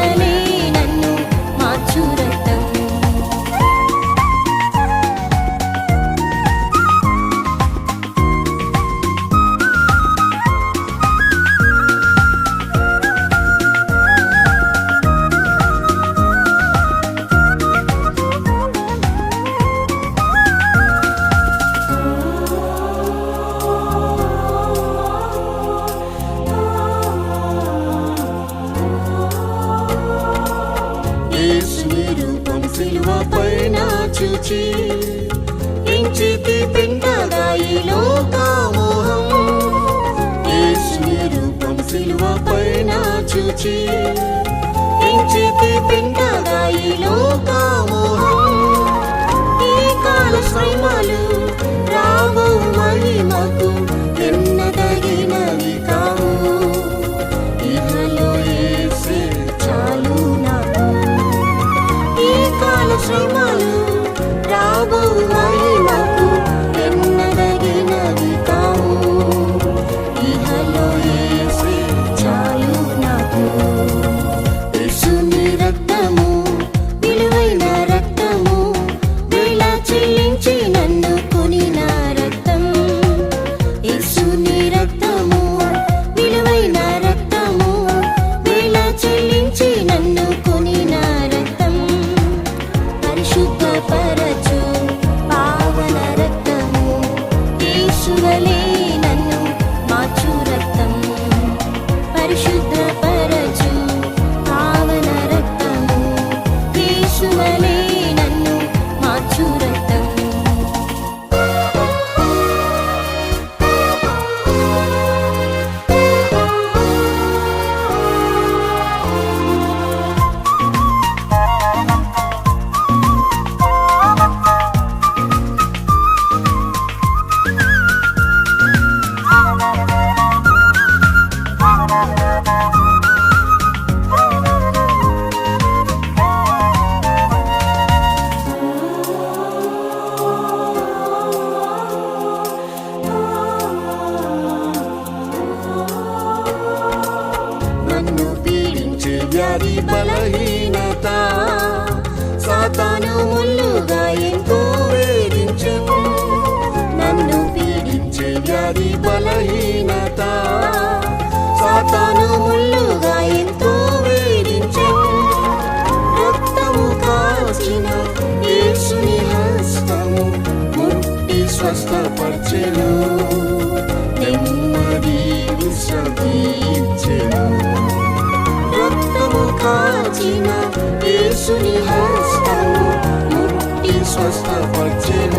money. వారి బలహీనత సాతాను ముల్లుగా ఎంతో వేధించే రక్తము కాచిన యేసుని హస్తము ముట్టి స్వస్థపరచెను. నెమ్మది విశ్రతి రక్తము కాచిన యేసుని హస్తము ముట్టి స్వస్థపరచెను.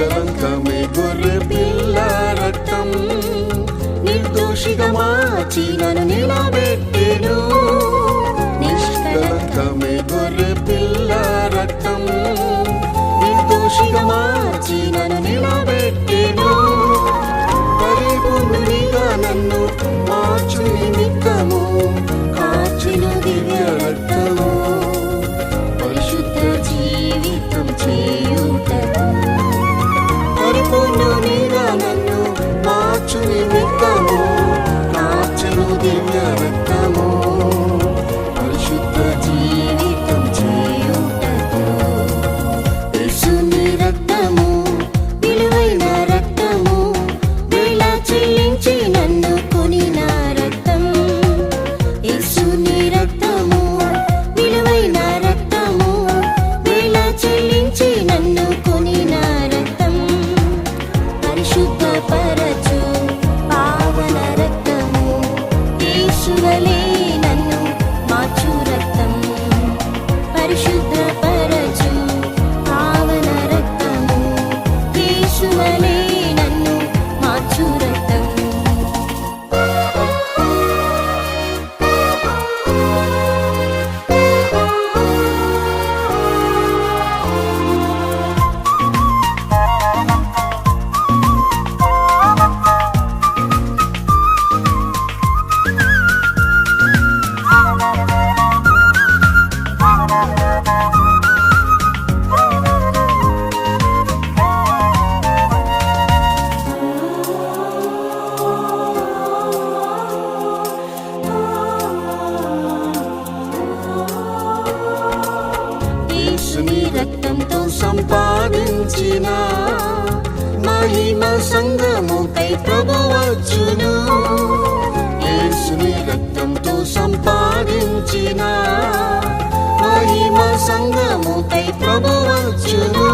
కలంకమే గొర్రె పిల్ల రక్తం. నిర్దోషిగా మార్చి నన్ను నిలబెట్టెను. నిష్కలంకమే గొర్రె పిల్ల రక్తం. నిర్దోషిగా మార్చి నన్ను నిలబెట్టెను. పరిపూర్ణునిగా నన్ను మార్చుని భావించిన మహిమ సంగముపై ప్రభువచ్చును యేసుని రక్తంతో సంపాదించిన మహిమ సంగముపై ప్రభువచ్చును